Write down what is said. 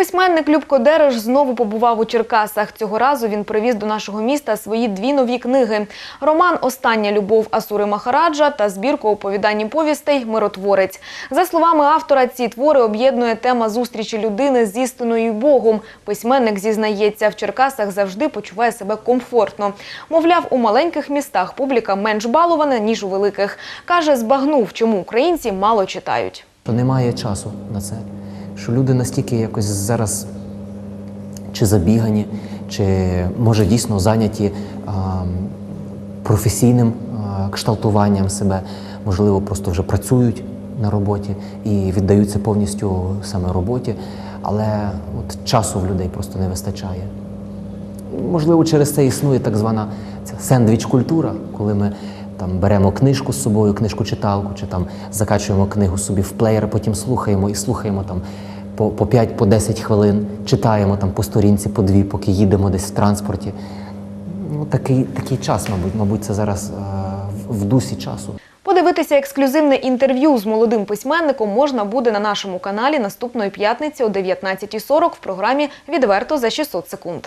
Письменник Любко Дереш знову побував у Черкасах. Цього разу він привіз до нашого міста свої дві нові книги: роман Остання любов Асури Махараджа та збірку оповідань і повістей Миротворець. За словами автора, ці твори об'єднує тема зустрічі людини з істиною Богом. Письменник зізнається, в Черкасах завжди почуває себе комфортно. Мовляв, у маленьких містах публіка менш балована ніж у великих. каже, збагнув, чому українці мало читають. немає часу на це. Що люди настільки якось зараз чи забігані, чи може дійсно зайняті а, професійним а, кшталтуванням себе, можливо, просто вже працюють на роботі і віддаються повністю саме роботі, але от часу в людей просто не вистачає. Можливо, через це існує так звана сендвіч-культура, коли ми там беремо книжку з собою, книжку читалку, чи там закачуємо книгу собі в плеєр, потім слухаємо і слухаємо там по, по 5 по 10 хвилин, читаємо там по сторінці, по дві, поки їдемо десь в транспорті. Ну, такий, такий час, мабуть, мабуть, це зараз е, в дусі часу. Подивитися ексклюзивне інтерв'ю з молодим письменником можна буде на нашому каналі наступної п'ятниці о 19.40 в програмі Відверто за 600 секунд.